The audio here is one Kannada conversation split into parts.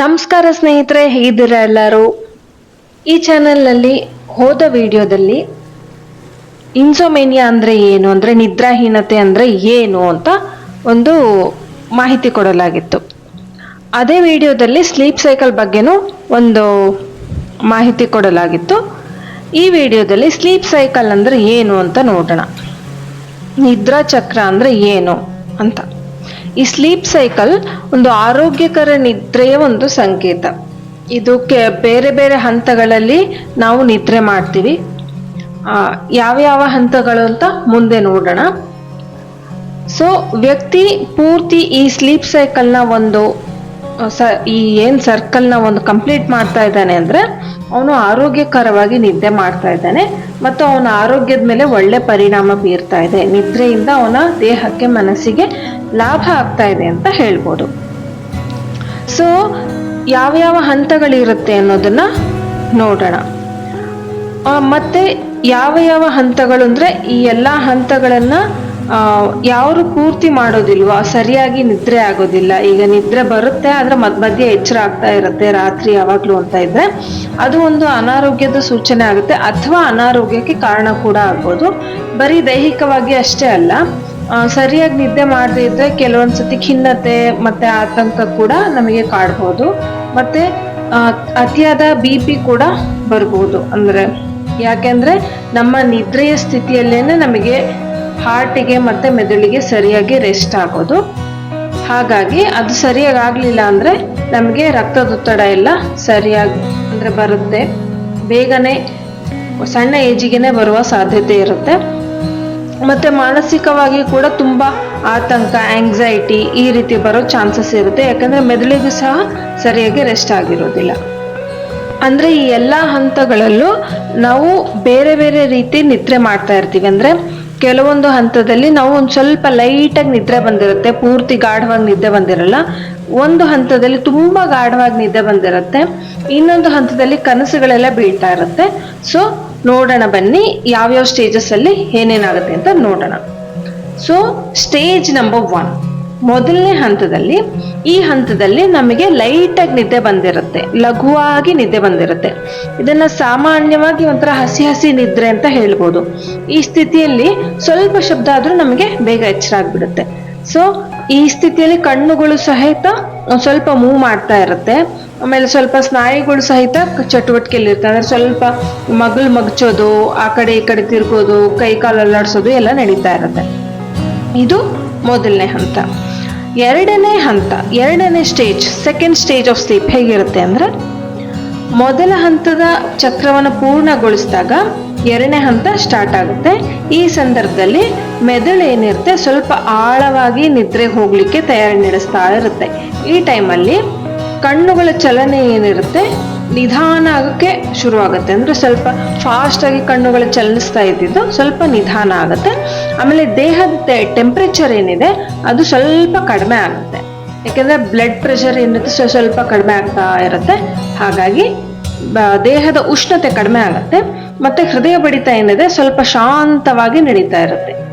ನಮಸ್ಕಾರ ಸ್ನೇಹಿತರೆ, ಹೇಗಿದ್ದೀರಾ ಎಲ್ಲರೂ? ಈ ಚಾನೆಲ್ನಲ್ಲಿ ಹೋದ ವಿಡಿಯೋದಲ್ಲಿ ಇನ್ಸೋಮೇನಿಯಾ ಅಂದರೆ ಏನು, ಅಂದರೆ ನಿದ್ರಾಹೀನತೆ ಅಂದರೆ ಏನು ಅಂತ ಒಂದು ಮಾಹಿತಿ ಕೊಡಲಾಗಿತ್ತು. ಅದೇ ವಿಡಿಯೋದಲ್ಲಿ ಸ್ಲೀಪ್ ಸೈಕಲ್ ಬಗ್ಗೆನೂ ಒಂದು ಮಾಹಿತಿ ಕೊಡಲಾಗಿತ್ತು. ಈ ವಿಡಿಯೋದಲ್ಲಿ ಸ್ಲೀಪ್ ಸೈಕಲ್ ಅಂದರೆ ಏನು ಅಂತ ನೋಡೋಣ. ನಿದ್ರಾ ಚಕ್ರ ಅಂದರೆ ಏನು ಅಂತ. ಈ ಸ್ಲೀಪ್ ಸೈಕಲ್ ಒಂದು ಆರೋಗ್ಯಕರ ನಿದ್ರೆಯ ಒಂದು ಸಂಕೇತ. ಇದು ಬೇರೆ ಬೇರೆ ಹಂತಗಳಲ್ಲಿ ನಾವು ನಿದ್ರೆ ಮಾಡ್ತೀವಿ. ಯಾವ್ಯಾವ ಹಂತಗಳು ಅಂತ ಮುಂದೆ ನೋಡೋಣ. ಸೊ ವ್ಯಕ್ತಿ ಪೂರ್ತಿ ಈ ಸ್ಲೀಪ್ ಸೈಕಲ್ನ ಒಂದು, ಸ, ಈ ಏನು ಸರ್ಕಲ್ನ ಒಂದು ಕಂಪ್ಲೀಟ್ ಮಾಡ್ತಾ ಇದ್ದಾನೆ ಅಂದರೆ ಅವನು ಆರೋಗ್ಯಕರವಾಗಿ ನಿದ್ದೆ ಮಾಡ್ತಾ ಇದ್ದಾನೆ ಮತ್ತು ಅವನ ಆರೋಗ್ಯದ ಮೇಲೆ ಒಳ್ಳೆ ಪರಿಣಾಮ ಬೀರ್ತಾ ಇದೆ. ನಿದ್ರೆಯಿಂದ ಅವನ ದೇಹಕ್ಕೆ, ಮನಸ್ಸಿಗೆ ಲಾಭ ಆಗ್ತಾ ಇದೆ ಅಂತ ಹೇಳ್ಬೋದು. ಸೊ ಯಾವ್ಯಾವ ಹಂತಗಳಿರುತ್ತೆ ಅನ್ನೋದನ್ನ ನೋಡೋಣ. ಮತ್ತೆ ಯಾವ ಯಾವ ಹಂತಗಳು ಅಂದ್ರೆ ಈ ಎಲ್ಲ ಹಂತಗಳನ್ನ ಯಾರು ಪೂರ್ತಿ ಮಾಡೋದಿಲ್ವಾ? ಸರಿಯಾಗಿ ನಿದ್ರೆ ಆಗೋದಿಲ್ಲ. ಈಗ ನಿದ್ರೆ ಬರುತ್ತೆ, ಆದ್ರೆ ಮಧ್ಯ ಮಧ್ಯೆ ಎಚ್ಚರ ಆಗ್ತಾ ಇರುತ್ತೆ ರಾತ್ರಿ ಯಾವಾಗಲೂ ಅಂತ ಇದ್ರೆ. ಅದು ಒಂದು ಅನಾರೋಗ್ಯದ ಸೂಚನೆ ಆಗುತ್ತೆ, ಅಥವಾ ಅನಾರೋಗ್ಯಕ್ಕೆ ಕಾರಣ ಕೂಡ ಆಗ್ಬೋದು. ಬರೀ ದೈಹಿಕವಾಗಿ ಅಷ್ಟೇ ಅಲ್ಲ ಸರಿಯಾಗಿ ನಿದ್ದೆ ಮಾಡದೇ ಇದ್ರೆ ಕೆಲವೊಂದ್ಸತಿ ಖಿನ್ನತೆ ಮತ್ತೆ ಆತಂಕ ಕೂಡ ನಮಗೆ ಕಾಡ್ಬೋದು. ಮತ್ತೆ ಅತಿಯಾದ ಬಿ ಪಿ ಕೂಡ ಬರ್ಬೋದು. ಅಂದ್ರೆ, ಯಾಕೆಂದ್ರೆ ನಮ್ಮ ನಿದ್ರೆಯ ಸ್ಥಿತಿಯಲ್ಲೇನೆ ನಮಗೆ ಹಾರ್ಟಿಗೆ ಮತ್ತೆ ಮೆದುಳಿಗೆ ಸರಿಯಾಗಿ ರೆಸ್ಟ್ ಆಗೋದು. ಹಾಗಾಗಿ ಅದು ಸರಿಯಾಗಿ ಆಗ್ಲಿಲ್ಲ ಅಂದ್ರೆ ನಮಗೆ ರಕ್ತದೊತ್ತಡ ಎಲ್ಲ ಸರಿಯಾಗಿ ಅಂದ್ರೆ ಬರುತ್ತೆ. ಬೇಗನೆ, ಸಣ್ಣ ಏಜಿಗೆನೆ ಬರುವ ಸಾಧ್ಯತೆ ಇರುತ್ತೆ. ಮತ್ತೆ ಮಾನಸಿಕವಾಗಿ ಕೂಡ ತುಂಬಾ ಆತಂಕ ಆಂಗ್ಸೈಟಿ ಈ ರೀತಿ ಬರೋ ಚಾನ್ಸಸ್ ಇರುತ್ತೆ. ಯಾಕಂದ್ರೆ ಮೆದುಳಿಗೂ ಸಹ ಸರಿಯಾಗಿ ರೆಸ್ಟ್ ಆಗಿರೋದಿಲ್ಲ. ಅಂದ್ರೆ ಈ ಎಲ್ಲಾ ಹಂತಗಳಲ್ಲೂ ನಾವು ಬೇರೆ ಬೇರೆ ರೀತಿ ನಿದ್ರೆ ಮಾಡ್ತಾ ಇರ್ತೀವಿ. ಅಂದ್ರೆ ಕೆಲವೊಂದು ಹಂತದಲ್ಲಿ ನಾವು ಒಂದು ಸ್ವಲ್ಪ ಲೈಟಾಗಿ ನಿದ್ರೆ ಬಂದಿರುತ್ತೆ. ಪೂರ್ತಿ ಗಾಢವಾಗಿ ನಿದ್ದೆ ಬಂದಿರಲ್ಲ. ಒಂದು ಹಂತದಲ್ಲಿ ತುಂಬಾ ಗಾಢವಾಗಿ ನಿದ್ದೆ ಬಂದಿರುತ್ತೆ. ಇನ್ನೊಂದು ಹಂತದಲ್ಲಿ ಕನಸುಗಳೆಲ್ಲ ಬೀಳ್ತಾ ಇರುತ್ತೆ. ಸೊ ನೋಡೋಣ ಬನ್ನಿ, ಯಾವ್ಯಾವ ಸ್ಟೇಜಸ್ ಅಲ್ಲಿ ಏನೇನಾಗುತ್ತೆ ಅಂತ ನೋಡೋಣ. ಸೊ ಸ್ಟೇಜ್ ನಂಬರ್ ಒನ್ ಮೊದಲನೇ ಹಂತದಲ್ಲಿ, ಈ ಹಂತದಲ್ಲಿ ನಮಗೆ ಲೈಟಾಗಿ ನಿದ್ದೆ ಬಂದಿರುತ್ತೆ, ಲಘುವಾಗಿ ನಿದ್ದೆ ಬಂದಿರುತ್ತೆ. ಇದನ್ನ ಸಾಮಾನ್ಯವಾಗಿ ಒಂಥರ ಹಸಿ ಹಸಿ ನಿದ್ರೆ ಅಂತ ಹೇಳ್ಬೋದು. ಈ ಸ್ಥಿತಿಯಲ್ಲಿ ಸ್ವಲ್ಪ ಶಬ್ದ ಆದ್ರೂ ನಮಗೆ ಬೇಗ ಎಚ್ಚರ ಆಗ್ಬಿಡುತ್ತೆ. ಸೊ ಈ ಸ್ಥಿತಿಯಲ್ಲಿ ಕಣ್ಣುಗಳು ಸಹಿತ ಸ್ವಲ್ಪ ಮೂವ್ ಮಾಡ್ತಾ ಇರುತ್ತೆ. ಆಮೇಲೆ ಸ್ವಲ್ಪ ಸ್ನಾಯುಗಳು ಸಹಿತ ಚಟುವಟಿಕೆಯಲ್ಲಿ ಇರ್ತವೆ ಅಂದ್ರೆ ಸ್ವಲ್ಪ ಮಗಳು ಮಗ್ಚೋದು, ಆ ಕಡೆ ಈ ಕಡೆ ತಿರ್ಗೋದು, ಕೈ ಕಾಲು ಅಲ್ಲಾಡ್ಸೋದು ಎಲ್ಲ ನಡೀತಾ ಇರುತ್ತೆ. ಇದು ಮೊದಲನೇ ಹಂತ. ಎರಡನೇ ಹಂತ, ಎರಡನೇ stage second stage of sleep ಹೇಗಿರುತ್ತೆ ಅಂದ್ರೆ, ಮೊದಲ ಹಂತದ ಚಕ್ರವನ್ನು ಪೂರ್ಣಗೊಳಿಸಿದಾಗ ಎರಡನೇ ಹಂತ ಸ್ಟಾರ್ಟ್ ಆಗುತ್ತೆ. ಈ ಸಂದರ್ಭದಲ್ಲಿ ಮೆದುಳು ಏನಿರುತ್ತೆ, ಸ್ವಲ್ಪ ಆಳವಾಗಿ ನಿದ್ರೆ ಹೋಗ್ಲಿಕ್ಕೆ ತಯಾರಿ ನಡೆಸ್ತಾ ಇರುತ್ತೆ. ಈ ಟೈಮಲ್ಲಿ ಕಣ್ಣುಗಳ ಚಲನೆ ಏನಿರುತ್ತೆ ನಿಧಾನ ಆಗಕ್ಕೆ ಶುರು ಆಗುತ್ತೆ ಅಂದ್ರೆ ಸ್ವಲ್ಪ ಫಾಸ್ಟ್ ಆಗಿ ಕಣ್ಣುಗಳು ಚಲಿಸ್ತಾ ಇದ್ದಿದ್ದು ಸ್ವಲ್ಪ ನಿಧಾನ ಆಗುತ್ತೆ. ಆಮೇಲೆ ದೇಹದ ಟೆಂಪ್ರೇಚರ್ ಏನಿದೆ, ಅದು ಸ್ವಲ್ಪ ಕಡಿಮೆ ಆಗುತ್ತೆ. ಯಾಕೆಂದರೆ ಬ್ಲಡ್ ಪ್ರೆಷರ್ ಏನಿರುತ್ತೆ ಸ್ವ- ಸ್ವಲ್ಪ ಕಡಿಮೆ ಆಗ್ತಾ ಇರುತ್ತೆ. ಹಾಗಾಗಿ ದೇಹದ ಉಷ್ಣತೆ ಕಡಿಮೆ ಆಗುತ್ತೆ. ಮತ್ತೆ ಹೃದಯ ಬಡಿತ ಏನಿದೆ, ಸ್ವಲ್ಪ ಶಾಂತವಾಗಿ ನಡೀತಾ ಇರುತ್ತೆ.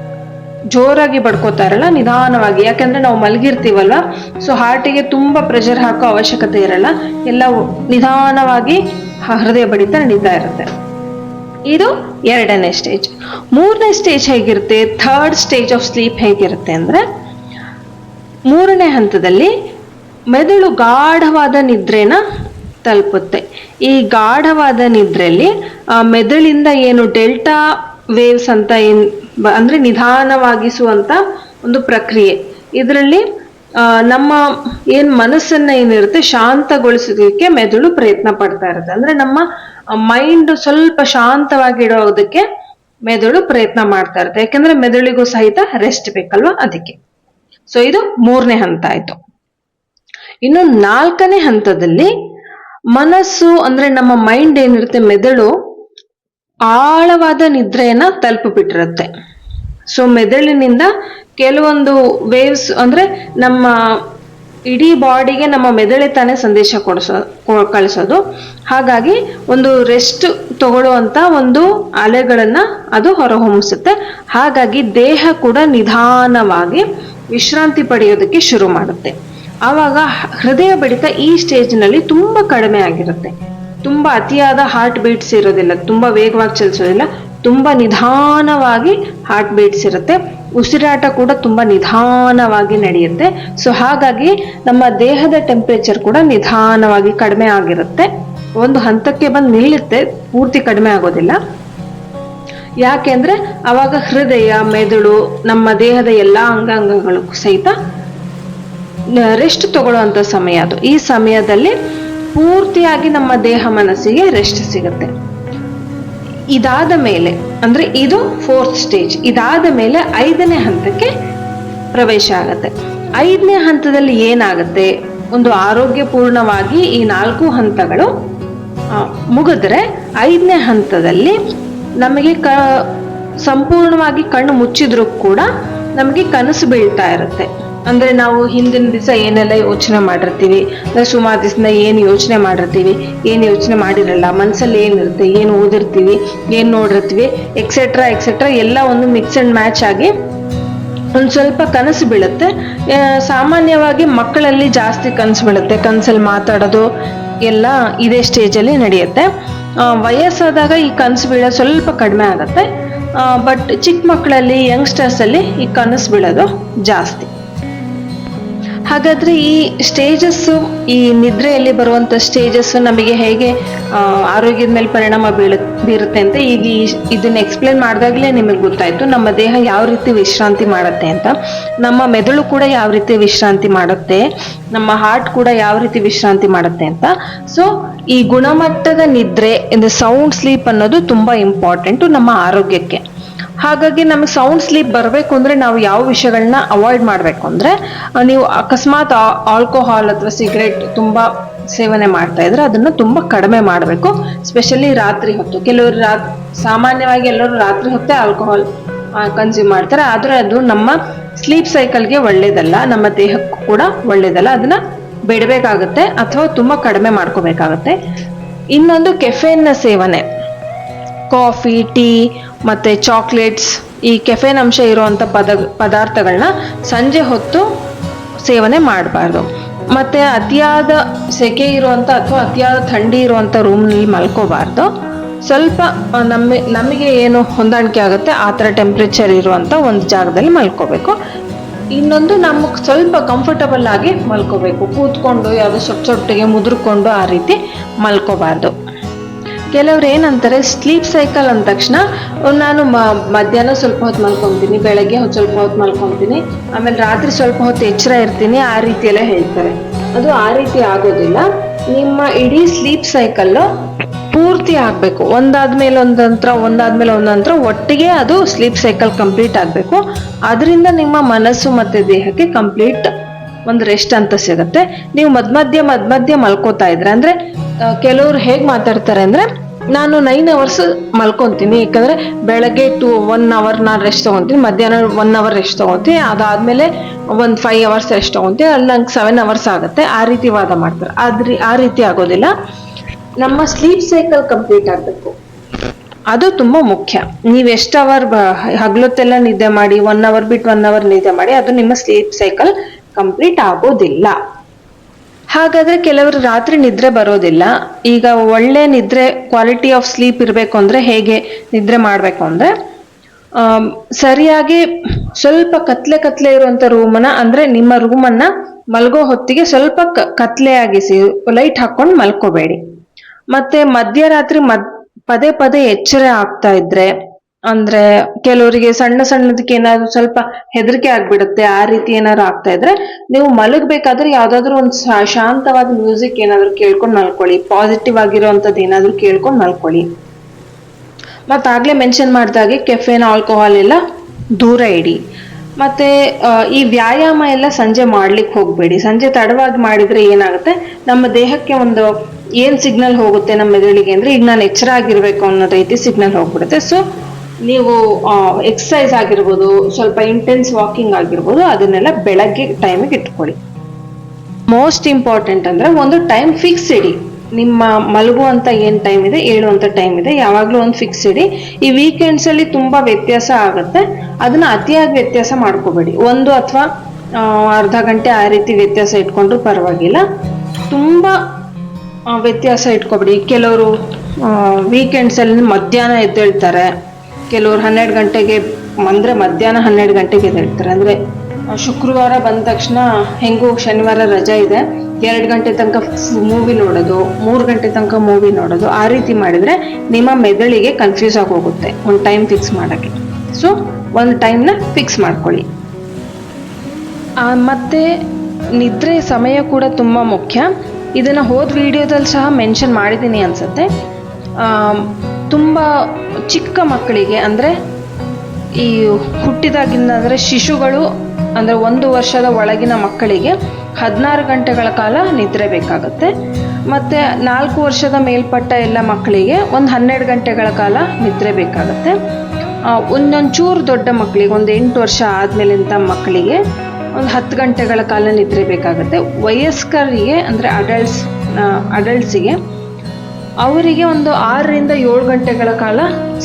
ಜೋರಾಗಿ ಬಡ್ಕೋತಾರಲ್ಲ ನಿಧಾನವಾಗಿ. ಯಾಕಂದ್ರೆ ನಾವು ಮಲಗಿರ್ತೀವಲ್ವ? ಸೊ ಹಾರ್ಟಿಗೆ ತುಂಬಾ ಪ್ರೆಷರ್ ಹಾಕೋ ಅವಶ್ಯಕತೆ ಇರಲ್ಲ. ಎಲ್ಲ ನಿಧಾನವಾಗಿ ಹೃದಯ ಬಡಿತ ನಡೀತಾ ಇರುತ್ತೆ. ಇದು ಎರಡನೇ ಸ್ಟೇಜ್ ಮೂರನೇ ಸ್ಟೇಜ್ ಹೇಗಿರುತ್ತೆ? ಥರ್ಡ್ ಸ್ಟೇಜ್ ಆಫ್ ಸ್ಲೀಪ್ ಹೇಗಿರುತ್ತೆ ಅಂದ್ರೆ, ಮೂರನೇ ಹಂತದಲ್ಲಿ ಮೆದುಳು ಗಾಢವಾದ ನಿದ್ರೆನ ತಲುಪುತ್ತೆ. ಈ ಗಾಢವಾದ ನಿದ್ರೆಯಲ್ಲಿ ಆ ಮೆದುಳಿಂದ ಏನು ಡೆಲ್ಟಾ ವೇವ್ಸ್ ಅಂತ ಏನ್ ಅಂದ್ರೆ ನಿಧಾನವಾಗಿಸುವಂತ ಒಂದು ಪ್ರಕ್ರಿಯೆ. ಇದರಲ್ಲಿ ನಮ್ಮ ಏನ್ ಮನಸ್ಸನ್ನ ಏನಿರುತ್ತೆ ಶಾಂತಗೊಳಿಸೋದಕ್ಕೆ ಮೆದುಳು ಪ್ರಯತ್ನ ಪಡ್ತಾ ಇರುತ್ತೆ. ಅಂದ್ರೆ ನಮ್ಮ ಮೈಂಡ್ ಸ್ವಲ್ಪ ಶಾಂತವಾಗಿಡೋದಕ್ಕೆ ಮೆದುಳು ಪ್ರಯತ್ನ ಮಾಡ್ತಾ ಇರುತ್ತೆ. ಯಾಕಂದ್ರೆ ಮೆದುಳಿಗೂ ಸಹಿತ ರೆಸ್ಟ್ ಬೇಕಲ್ವಾ ಅದಕ್ಕೆ. ಸೊ ಇದು ಮೂರನೇ ಹಂತ ಆಯ್ತು. ಇನ್ನು ನಾಲ್ಕನೇ ಹಂತದಲ್ಲಿ ಮನಸ್ಸು ಅಂದ್ರೆ ನಮ್ಮ ಮೈಂಡ್ ಏನಿರುತ್ತೆ ಮೆದುಳು ಆಳವಾದ ನಿದ್ರೆಯನ್ನ ತಲುಪಿಬಿಟ್ಟಿರುತ್ತೆ. ಸೊ ಮೆದುಳಿನಿಂದ ಕೆಲವೊಂದು ವೇವ್ಸ್ ಅಂದ್ರೆ ನಮ್ಮ ಇಡೀ ಬಾಡಿಗೆ ನಮ್ಮ ಮೆದುಳೆ ತಾನೇ ಸಂದೇಶ ಕೊಡಿಸೋ ಕಳಿಸೋದು. ಹಾಗಾಗಿ ಒಂದು ರೆಸ್ಟ್ ತಗೊಳ್ಳುವಂತ ಒಂದು ಅಲೆಗಳನ್ನ ಅದು ಹೊರಹೊಮ್ಮಿಸುತ್ತೆ. ಹಾಗಾಗಿ ದೇಹ ಕೂಡ ನಿಧಾನವಾಗಿ ವಿಶ್ರಾಂತಿ ಪಡೆಯೋದಕ್ಕೆ ಶುರು ಮಾಡುತ್ತೆ. ಆವಾಗ ಹೃದಯ ಬಡಿತ ಈ ಸ್ಟೇಜ್ನಲ್ಲಿ ತುಂಬ ಕಡಿಮೆ ಆಗಿರುತ್ತೆ. ತುಂಬ ಅತಿಯಾದ ಹಾರ್ಟ್ ಬೀಟ್ಸ್ ಇರೋದಿಲ್ಲ, ತುಂಬ ವೇಗವಾಗಿ ಚಲಿಸೋದಿಲ್ಲ, ತುಂಬ ನಿಧಾನವಾಗಿ ಹಾರ್ಟ್ ಬೀಟ್ಸ್ ಇರುತ್ತೆ. ಉಸಿರಾಟ ಕೂಡ ತುಂಬ ನಿಧಾನವಾಗಿ ನಡೆಯುತ್ತೆ. ಸೊ ಹಾಗಾಗಿ ನಮ್ಮ ದೇಹದ ಟೆಂಪ್ರೇಚರ್ ಕೂಡ ನಿಧಾನವಾಗಿ ಕಡಿಮೆ ಆಗಿರುತ್ತೆ. ಒಂದು ಹಂತಕ್ಕೆ ಬಂದು ನಿಲ್ಲುತ್ತೆ, ಪೂರ್ತಿ ಕಡಿಮೆ ಆಗೋದಿಲ್ಲ. ಯಾಕೆಂದ್ರೆ ಅವಾಗ ಹೃದಯ, ಮೆದುಳು, ನಮ್ಮ ದೇಹದ ಎಲ್ಲ ಅಂಗಾಂಗಗಳು ಸಹಿತ ರೆಸ್ಟ್ ತಗೊಳ್ಳುವಂಥ ಸಮಯ ಅದು. ಈ ಸಮಯದಲ್ಲಿ ಪೂರ್ತಿಯಾಗಿ ನಮ್ಮ ದೇಹ ಮನಸ್ಸಿಗೆ ರೆಸ್ಟ್ ಸಿಗುತ್ತೆ. ಇದಾದ ಮೇಲೆ, ಅಂದ್ರೆ ಇದು ಫೋರ್ತ್ ಸ್ಟೇಜ್ ಇದಾದ ಮೇಲೆ ಐದನೇ ಹಂತಕ್ಕೆ ಪ್ರವೇಶ ಆಗತ್ತೆ. ಐದನೇ ಹಂತದಲ್ಲಿ ಏನಾಗುತ್ತೆ? ಒಂದು ಆರೋಗ್ಯಪೂರ್ಣವಾಗಿ ಈ ನಾಲ್ಕು ಹಂತಗಳು ಮುಗಿದ್ರೆ ಐದನೇ ಹಂತದಲ್ಲಿ ನಮಗೆ ಕ, ಸಂಪೂರ್ಣವಾಗಿ ಕಣ್ಣು ಮುಚ್ಚಿದ್ರೂ ಕೂಡ ನಮಗೆ ಕನಸು ಬೀಳ್ತಾ ಇರುತ್ತೆ. ಅಂದ್ರೆ ನಾವು ಹಿಂದಿನ ದಿವಸ ಏನೆಲ್ಲ ಯೋಚನೆ ಮಾಡಿರ್ತೀವಿ? ಅಂದ್ರೆ ಸುಮಾರು ದಿವಸದಿಂದ ಏನು ಯೋಚನೆ ಮಾಡಿರ್ತೀವಿ? ಏನು ಯೋಚನೆ ಮಾಡಿರಲ್ಲ ಮನಸ್ಸಲ್ಲಿ ಏನಿರುತ್ತೆ ಏನು ಓದಿರ್ತೀವಿ, ಏನು ನೋಡಿರ್ತೀವಿ ಎಕ್ಸೆಟ್ರಾ ಎಕ್ಸೆಟ್ರಾ ಎಲ್ಲ ಒಂದು ಮಿಕ್ಸ್ ಅಂಡ್ ಮ್ಯಾಚ್ ಆಗಿ ಒಂದು ಸ್ವಲ್ಪ ಕನಸು ಬೀಳುತ್ತೆ. ಸಾಮಾನ್ಯವಾಗಿ ಮಕ್ಕಳಲ್ಲಿ ಜಾಸ್ತಿ ಕನಸು ಬೀಳುತ್ತೆ. ಕನಸಲ್ಲಿ ಮಾತಾಡೋದು ಎಲ್ಲ ಇದೇ ಸ್ಟೇಜಲ್ಲಿ ನಡೆಯುತ್ತೆ. ವಯಸ್ಸಾದಾಗ ಈ ಕನಸು ಬೀಳೋದು ಸ್ವಲ್ಪ ಕಡಿಮೆ ಆಗುತ್ತೆ. ಬಟ್ ಚಿಕ್ಕ ಮಕ್ಕಳಲ್ಲಿ ಯಂಗ್ಸ್ಟರ್ಸಲ್ಲಿ ಈ ಕನಸು ಬೀಳೋದು ಜಾಸ್ತಿ. ಹಾಗಾದ್ರೆ ಈ ಸ್ಟೇಜಸ್ಸು, ಈ ನಿದ್ರೆಯಲ್ಲಿ ಬರುವಂತ ಸ್ಟೇಜಸ್ ನಮಗೆ ಹೇಗೆ ಆರೋಗ್ಯದ ಮೇಲೆ ಪರಿಣಾಮ ಬೀಳ, ಬೀರುತ್ತೆ ಅಂತ ಈಗ ಈ ಇದನ್ನ ಎಕ್ಸ್ಪ್ಲೇನ್ ಮಾಡಿದಾಗಲೇ ನಿಮಗೆ ಗೊತ್ತಾಯ್ತು. ನಮ್ಮ ದೇಹ ಯಾವ ರೀತಿ ವಿಶ್ರಾಂತಿ ಮಾಡುತ್ತೆ ಅಂತ. ನಮ್ಮ ಮೆದುಳು ಕೂಡ ಯಾವ ರೀತಿ ವಿಶ್ರಾಂತಿ ಮಾಡುತ್ತೆ. ನಮ್ಮ ಹಾರ್ಟ್ ಕೂಡ ಯಾವ ರೀತಿ ವಿಶ್ರಾಂತಿ ಮಾಡುತ್ತೆ ಅಂತ. ಸೊ ಈ ಗುಣಮಟ್ಟದ ನಿದ್ರೆ ಸೌಂಡ್ ಸ್ಲೀಪ್ ಅನ್ನೋದು ತುಂಬಾ ಇಂಪಾರ್ಟೆಂಟು ನಮ್ಮ ಆರೋಗ್ಯಕ್ಕೆ. ಹಾಗಾಗಿ ನಮಗೆ ಸೌಂಡ್ ಸ್ಲೀಪ್ ಬರಬೇಕು ಅಂದ್ರೆ ನಾವು ಯಾವ ವಿಷಯಗಳನ್ನ ಅವಾಯ್ಡ್ ಮಾಡಬೇಕು ಅಂದ್ರೆ ನೀವು ಅಕಸ್ಮಾತ್ ಆಲ್ಕೋಹಾಲ್ ಅಥವಾ ಸಿಗರೆಟ್ ತುಂಬಾ ಸೇವನೆ ಮಾಡ್ತಾ ಇದ್ರೆ ಅದನ್ನ ತುಂಬಾ ಕಡಿಮೆ ಮಾಡಬೇಕು. ಸ್ಪೆಷಲಿ ರಾತ್ರಿ ಹೊತ್ತು. ಕೆಲವರು ರಾ, ಸಾಮಾನ್ಯವಾಗಿ ಎಲ್ಲರೂ ರಾತ್ರಿ ಹೊತ್ತೇ ಆಲ್ಕೋಹಾಲ್ ಕನ್ಸ್ಯೂಮ್ ಮಾಡ್ತಾರೆ. ಆದ್ರೆ ಅದು ನಮ್ಮ ಸ್ಲೀಪ್ ಸೈಕಲ್ಗೆ ಒಳ್ಳೇದಲ್ಲ. ನಮ್ಮ ದೇಹಕ್ಕೂ ಕೂಡ ಒಳ್ಳೇದಲ್ಲ. ಅದನ್ನ ಬಿಡಬೇಕಾಗುತ್ತೆ ಅಥವಾ ತುಂಬಾ ಕಡಿಮೆ ಮಾಡ್ಕೋಬೇಕಾಗುತ್ತೆ. ಇನ್ನೊಂದು ಕೆಫೆನ್ನ ಸೇವನೆ. ಕಾಫಿ, ಟೀ, ಮತ್ತು ಚಾಕ್ಲೇಟ್ಸ್ ಈ ಕೆಫೆನ್ ಅಂಶ ಇರುವಂಥ ಪದ ಪದಾರ್ಥಗಳನ್ನ ಸಂಜೆ ಹೊತ್ತು ಸೇವನೆ ಮಾಡಬಾರ್ದು. ಮತ್ತು ಅತಿಯಾದ ಸೆಕೆ ಇರುವಂಥ ಅಥವಾ ಅತಿಯಾದ ಥಂಡಿ ಇರುವಂಥ ರೂಮ್ನಲ್ಲಿ ಮಲ್ಕೋಬಾರ್ದು. ಸ್ವಲ್ಪ ನಮ್ಮ ನಮಗೆ ಏನು ಹೊಂದಾಣಿಕೆ ಆಗುತ್ತೆ, ಆ ಥರ ಟೆಂಪ್ರೇಚರ್ ಇರುವಂಥ ಒಂದು ಜಾಗದಲ್ಲಿ ಮಲ್ಕೋಬೇಕು. ಇನ್ನೊಂದು ನಮಗೆ ಸ್ವಲ್ಪ ಕಂಫರ್ಟಬಲ್ ಆಗಿ ಮಲ್ಕೋಬೇಕು. ಕೂತ್ಕೊಂಡು, ಯಾವುದೋ ಸೊಟ್ಟ ಸೊಟ್ಟಿಗೆ ಮುದುರ್ಕೊಂಡು ಆ ರೀತಿ ಮಲ್ಕೋಬಾರ್ದು. ಕೆಲವ್ರು ಏನಂತಾರೆ ಸ್ಲೀಪ್ ಸೈಕಲ್ ಅಂದ ತಕ್ಷಣ ನಾನು ಮಧ್ಯಾಹ್ನ ಸ್ವಲ್ಪ ಹೊತ್ತು ಮಲ್ಕೊತೀನಿ, ಬೆಳಗ್ಗೆ ಹೊತ್ತು ಸ್ವಲ್ಪ ಹೊತ್ತು ಮಲ್ಕೊತೀನಿ, ಆಮೇಲೆ ರಾತ್ರಿ ಸ್ವಲ್ಪ ಹೊತ್ತು ಎಚ್ಚರ ಇರ್ತೀನಿ, ಆ ರೀತಿ ಎಲ್ಲ ಹೇಳ್ತಾರೆ. ಅದು ಆ ರೀತಿ ಆಗೋದಿಲ್ಲ. ನಿಮ್ಮ ಇಡೀ ಸ್ಲೀಪ್ ಸೈಕಲ್ಲು ಪೂರ್ತಿ ಆಗಬೇಕು. ಒಂದಾದ್ಮೇಲೆ ಒಂದಂತ್ರ ಒಂದಾದ್ಮೇಲೆ ಒಂದಂತ್ರ ಒಟ್ಟಿಗೆ ಅದು ಸ್ಲೀಪ್ ಸೈಕಲ್ ಕಂಪ್ಲೀಟ್ ಆಗಬೇಕು. ಅದರಿಂದ ನಿಮ್ಮ ಮನಸ್ಸು ಮತ್ತು ದೇಹಕ್ಕೆ ಕಂಪ್ಲೀಟ್ ಒಂದು ರೆಸ್ಟ್ ಅಂತ ಸಿಗುತ್ತೆ. ನೀವು ಮಧ್ಯ ಮಧ್ಯ ಮಧ್ಯ ಮಲ್ಕೋತಾ ಇದ್ರೆ, ಅಂದ್ರೆ ಕೆಲವ್ರು ಹೇಗೆ ಮಾತಾಡ್ತಾರೆ ಅಂದ್ರೆ ನಾನು ನೈನ್ ಅವರ್ಸ್ ಮಲ್ಕೊಂತೀನಿ. ಯಾಕಂದ್ರೆ ಬೆಳಗ್ಗೆ ಟು ಒನ್ ಅವರ್ ನಾನು ರೆಸ್ಟ್ ತಗೊಂತೀನಿ. ಮಧ್ಯಾಹ್ನ ಒನ್ ಅವರ್ ರೆಸ್ಟ್ ತಗೊಂತೀನಿ. ಅದಾದ್ಮೇಲೆ ಒಂದು ಫೈವ್ ಅವರ್ಸ್ ರೆಸ್ಟ್ ತಗೊಂತೀನಿ. ಅಲ್ಲಿ ನಂಗೆ ಸೆವೆನ್ ಅವರ್ಸ್ ಆಗುತ್ತೆ. ಆ ರೀತಿ ವಾದ ಮಾಡ್ತಾರೆ. ಆದ್ರಿ, ಆ ರೀತಿ ಆಗೋದಿಲ್ಲ. ನಮ್ಮ ಸ್ಲೀಪ್ ಸೈಕಲ್ ಕಂಪ್ಲೀಟ್ ಆಗಬೇಕು. ಅದು ತುಂಬಾ ಮುಖ್ಯ. ನೀವು ಎಷ್ಟು ಅವರ್ ಹಗಲೊತ್ತೆಲ್ಲ ನಿದ್ದೆ ಮಾಡಿ ಒನ್ ಅವರ್ ಬಿಟ್ಟು ಒನ್ ಅವರ್ ನಿದ್ದೆ ಮಾಡಿ, ಅದು ನಿಮ್ಮ ಸ್ಲೀಪ್ ಸೈಕಲ್ ಕಂಪ್ಲೀಟ್ ಆಗೋದಿಲ್ಲ. ಹಾಗಾದ್ರೆ ಕೆಲವರು ರಾತ್ರಿ ನಿದ್ರೆ ಬರೋದಿಲ್ಲ. ಈಗ ಒಳ್ಳೆ ನಿದ್ರೆ ಕ್ವಾಲಿಟಿ ಆಫ್ ಸ್ಲೀಪ್ ಇರಬೇಕು ಅಂದ್ರೆ ಹೇಗೆ ನಿದ್ರೆ ಮಾಡಬೇಕು ಅಂದ್ರೆ ಸರಿಯಾಗಿ ಸ್ವಲ್ಪ ಕತ್ಲೆ ಕತ್ಲೆ ಇರುವಂತ ರೂಮನ್ನ ಅಂದ್ರೆ ನಿಮ್ಮ ರೂಮನ್ನ ಮಲ್ಗೋ ಹೊತ್ತಿಗೆ ಸ್ವಲ್ಪ ಕತ್ಲೆ ಆಗಿಸಿ ಲೈಟ್ ಹಾಕೊಂಡು ಮಲ್ಕೋಬೇಡಿ. ಮತ್ತೆ ಮಧ್ಯರಾತ್ರಿ ಮದ್, ಪದೇ ಪದೇ ಎಚ್ಚರ ಆಗ್ತಾ ಇದ್ರೆ ಅಂದ್ರೆ ಕೆಲವರಿಗೆ ಸಣ್ಣ ಸಣ್ಣದಕ್ಕೆ ಏನಾದ್ರು ಸ್ವಲ್ಪ ಹೆದರಿಕೆ ಆಗ್ಬಿಡುತ್ತೆ, ಆ ರೀತಿ ಏನಾದ್ರು ಆಗ್ತಾ ಇದ್ರೆ ನೀವು ಮಲಗಬೇಕಾದ್ರೆ ಯಾವ್ದಾದ್ರು ಒಂದು ಶಾಂತವಾದ ಮ್ಯೂಸಿಕ್ ಏನಾದ್ರು ಕೇಳ್ಕೊಂಡು ಮಲ್ಕೊಳ್ಳಿ ಪಾಸಿಟಿವ್ ಆಗಿರುವಂತದ್ದು ಏನಾದ್ರು ಕೇಳ್ಕೊಂಡು ಮಲ್ಕೊಳ್ಳಿ. ಮತ್ತೆ ಆಗ್ಲೇ ಮೆನ್ಷನ್ ಮಾಡಿದಾಗೆ ಕೆಫೆನ್ ಆಲ್ಕೋಹಾಲ್ ಎಲ್ಲ ದೂರ ಇಡಿ. ಮತ್ತೆ ಈ ವ್ಯಾಯಾಮ ಎಲ್ಲ ಸಂಜೆ ಮಾಡ್ಲಿಕ್ಕೆ ಹೋಗ್ಬೇಡಿ. ಸಂಜೆ ತಡವಾಗಿ ಮಾಡಿದ್ರೆ ಏನಾಗುತ್ತೆ? ನಮ್ಮ ದೇಹಕ್ಕೆ ಒಂದು ಏನ್ ಸಿಗ್ನಲ್ ಹೋಗುತ್ತೆ ನಮ್ಮ ಮೆದುಳಿಗೆ ಅಂದ್ರೆ, ಈಗ ನಾನು ಎಚ್ಚರ ಆಗಿರ್ಬೇಕು ಅನ್ನೋ ರೀತಿ ಸಿಗ್ನಲ್ ಹೋಗ್ಬಿಡುತ್ತೆ. ಸೊ ನೀವು ಎಕ್ಸಸೈಸ್ ಆಗಿರ್ಬೋದು, ಸ್ವಲ್ಪ ಇಂಟೆನ್ಸ್ ವಾಕಿಂಗ್ ಆಗಿರ್ಬೋದು, ಅದನ್ನೆಲ್ಲ ಬೆಳಗ್ಗೆ ಟೈಮಿಗೆ ಇಟ್ಕೊಳ್ಳಿ. ಮೋಸ್ಟ್ ಇಂಪಾರ್ಟೆಂಟ್ ಅಂದ್ರೆ ಒಂದು ಟೈಮ್ ಫಿಕ್ಸ್ ಇಡಿ. ನಿಮ್ಮ ಮಲಗುವಂತ ಏನ್ ಟೈಮ್ ಇದೆ ಏಳುವಂಥ ಟೈಮ್ ಇದೆ, ಯಾವಾಗಲೂ ಒಂದು ಫಿಕ್ಸ್ ಇಡಿ. ಈ ವೀಕೆಂಡ್ಸ್ ಅಲ್ಲಿ ತುಂಬಾ ವ್ಯತ್ಯಾಸ ಆಗುತ್ತೆ. ಅದನ್ನ ಅತಿಯಾಗಿ ವ್ಯತ್ಯಾಸ ಮಾಡ್ಕೋಬೇಡಿ. ಒಂದು ಅಥವಾ ಅರ್ಧ ಗಂಟೆ ಆ ರೀತಿ ವ್ಯತ್ಯಾಸ ಇಟ್ಕೊಂಡ್ರು ಪರವಾಗಿಲ್ಲ. ತುಂಬ ವ್ಯತ್ಯಾಸ ಇಟ್ಕೊಬೇಡಿ. ಕೆಲವರು ವೀಕೆಂಡ್ಸಲ್ಲಿ ಮಧ್ಯಾಹ್ನ ಎದ್ದೇಳ್ತಾರೆ. ಕೆಲವರು ಹನ್ನೆರಡು ಗಂಟೆಗೆ ಅಂದರೆ ಮಧ್ಯಾಹ್ನ ಹನ್ನೆರಡು ಗಂಟೆಗೆ ಎದ್ದೇಳ್ತಾರೆ ಅಂದರೆ ಶುಕ್ರವಾರ ಬಂದ ತಕ್ಷಣ ಹೆಂಗೂ ಶನಿವಾರ ರಜಾ ಇದೆ. ಎರಡು ಗಂಟೆ ತನಕ ಮೂವಿ ನೋಡೋದು, ಮೂರು ಗಂಟೆ ತನಕ ಮೂವಿ ನೋಡೋದು. ಆ ರೀತಿ ಮಾಡಿದರೆ ನಿಮ್ಮ ಮೆದುಳಿಗೆ ಕನ್ಫ್ಯೂಸ್ ಆಗಿ ಹೋಗುತ್ತೆ ಒಂದು ಟೈಮ್ ಫಿಕ್ಸ್ ಮಾಡೋಕ್ಕೆ. ಸೊ ಒಂದು ಟೈಮ್ನ ಫಿಕ್ಸ್ ಮಾಡ್ಕೊಳ್ಳಿ. ಮತ್ತು ಮತ್ತೆ ನಿದ್ರೆ ಸಮಯ ಕೂಡ ತುಂಬ ಮುಖ್ಯ. ಇದನ್ನು ಹೋದ ವಿಡಿಯೋದಲ್ಲಿ ಸಹ ಮೆನ್ಷನ್ ಮಾಡಿದ್ದೀನಿ ಅನಿಸುತ್ತೆ. ತುಂಬ ಚಿಕ್ಕ ಮಕ್ಕಳಿಗೆ ಅಂದರೆ ಈ ಹುಟ್ಟಿದಾಗಿಂದ ಅಂದರೆ ಶಿಶುಗಳು ಅಂದರೆ ಒಂದು ವರ್ಷದ ಒಳಗಿನ ಮಕ್ಕಳಿಗೆ ಹದಿನಾರು ಗಂಟೆಗಳ ಕಾಲ ನಿದ್ರೆ ಬೇಕಾಗುತ್ತೆ. ಮತ್ತು ನಾಲ್ಕು ವರ್ಷದ ಮೇಲ್ಪಟ್ಟ ಎಲ್ಲ ಮಕ್ಕಳಿಗೆ ಒಂದು ಹನ್ನೆರಡು ಗಂಟೆಗಳ ಕಾಲ ನಿದ್ರೆ ಬೇಕಾಗುತ್ತೆ. ಒಂದೊಂಚೂರು ದೊಡ್ಡ ಮಕ್ಕಳಿಗೆ, ಒಂದು ಎಂಟು ವರ್ಷ ಆದಮೇಲಿಂತ ಮಕ್ಕಳಿಗೆ ಒಂದು ಹತ್ತು ಗಂಟೆಗಳ ಕಾಲ ನಿದ್ರೆ ಬೇಕಾಗುತ್ತೆ. ವಯಸ್ಕರಿಗೆ ಅಂದರೆ ಅಡಲ್ಟ್ಸ್ ಅಡಲ್ಟ್ಸಿಗೆ ಅವರಿಗೆ ಒಂದು ಆರರಿಂದ ಏಳು ಗಂಟೆಗಳ ಕಾಲ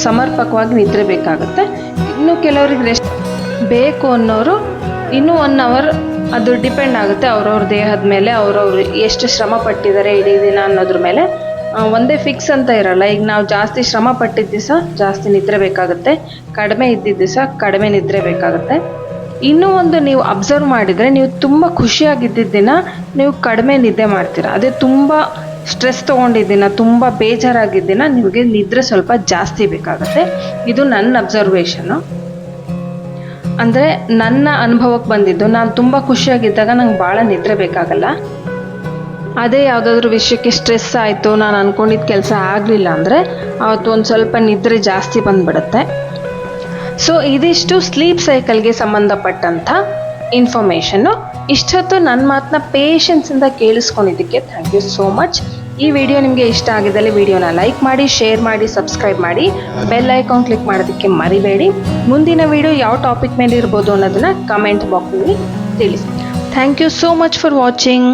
ಸಮರ್ಪಕವಾಗಿ ನಿದ್ರೆ ಬೇಕಾಗುತ್ತೆ. ಇನ್ನು ಕೆಲವರಿಗೆ ರೆಸ್ಟ್ ಬೇಕು ಅನ್ನೋರು ಇನ್ನೂ ಒನ್ ಅವರ್ ಅದು ಡಿಪೆಂಡ್ ಆಗುತ್ತೆ ಅವ್ರವ್ರ ದೇಹದ ಮೇಲೆ, ಅವ್ರವ್ರು ಎಷ್ಟು ಶ್ರಮ ಪಟ್ಟಿದ್ದಾರೆ ಇಡೀ ದಿನ ಅನ್ನೋದ್ರ ಮೇಲೆ. ಒಂದೇ ಫಿಕ್ಸ್ ಅಂತ ಇರಲ್ಲ. ಈಗ ನಾವು ಜಾಸ್ತಿ ಶ್ರಮ ಪಟ್ಟಿದ್ದ ದಿವಸ ಜಾಸ್ತಿ ನಿದ್ರೆ ಬೇಕಾಗುತ್ತೆ. ಕಡಿಮೆ ಇದ್ದಿದ್ದ ದಿವಸ ಕಡಿಮೆ ನಿದ್ರೆ ಬೇಕಾಗುತ್ತೆ. ಇನ್ನೂ ಒಂದು ನೀವು ಅಬ್ಸರ್ವ್ ಮಾಡಿದರೆ ನೀವು ತುಂಬ ಖುಷಿಯಾಗಿದ್ದ ದಿನ ನೀವು ಕಡಿಮೆ ನಿದ್ದೆ ಮಾಡ್ತೀರಾ. ಅದೇ ತುಂಬ ಸ್ಟ್ರೆಸ್ ತೊಗೊಂಡಿದ್ದಿನ, ತುಂಬ ಬೇಜಾರಾಗಿದ್ದಿನ, ನಿಮಗೆ ನಿದ್ರೆ ಸ್ವಲ್ಪ ಜಾಸ್ತಿ ಬೇಕಾಗುತ್ತೆ. ಇದು ನನ್ನ ಅಬ್ಸರ್ವೇಷನು ಅಂದರೆ ನನ್ನ ಅನುಭವಕ್ಕೆ ಬಂದಿದ್ದು, ನಾನು ತುಂಬ ಖುಷಿಯಾಗಿದ್ದಾಗ ನಂಗೆ ಭಾಳ ನಿದ್ರೆ ಬೇಕಾಗಲ್ಲ. ಅದೇ ಯಾವುದಾದ್ರೂ ವಿಷಯಕ್ಕೆ ಸ್ಟ್ರೆಸ್ ಆಯಿತು, ನಾನು ಅಂದ್ಕೊಂಡಿದ್ದ ಕೆಲಸ ಆಗಲಿಲ್ಲ ಅಂದರೆ ಅವತ್ತು ಒಂದು ಸ್ವಲ್ಪ ನಿದ್ರೆ ಜಾಸ್ತಿ ಬಂದ್ಬಿಡುತ್ತೆ. ಸೊ ಇದಿಷ್ಟು ಸ್ಲೀಪ್ ಸೈಕಲ್ಗೆ ಸಂಬಂಧಪಟ್ಟಂಥ ಇನ್ಫಾರ್ಮೇಷನ್ನು ಇಷ್ಟೊತ್ತು ನನ್ನ ಮಾತನ್ನ ಪೇಷನ್ಸಿಂದ ಕೇಳಿಸ್ಕೊಂಡಿದ್ದಕ್ಕೆ ಥ್ಯಾಂಕ್ ಯು ಸೋ ಮಚ್ ಈ ವಿಡಿಯೋ ನಿಮಗೆ ಇಷ್ಟ ಆಗಿದ್ದಲ್ಲಿ ವಿಡಿಯೋನ ಲೈಕ್ ಮಾಡಿ, ಶೇರ್ ಮಾಡಿ, ಸಬ್ಸ್ಕ್ರೈಬ್ ಮಾಡಿ, ಬೆಲ್ ಐಕಾನ್ ಕ್ಲಿಕ್ ಮಾಡೋದಕ್ಕೆ ಮರಿಬೇಡಿ. ಮುಂದಿನ ವಿಡಿಯೋ ಯಾವ ಟಾಪಿಕ್ ಮೇಲೆ ಇರ್ಬೋದು ಅನ್ನೋದನ್ನು ಕಮೆಂಟ್ ಬಾಕ್ಸಲ್ಲಿ ತಿಳಿಸಿ. Thank you so much for watching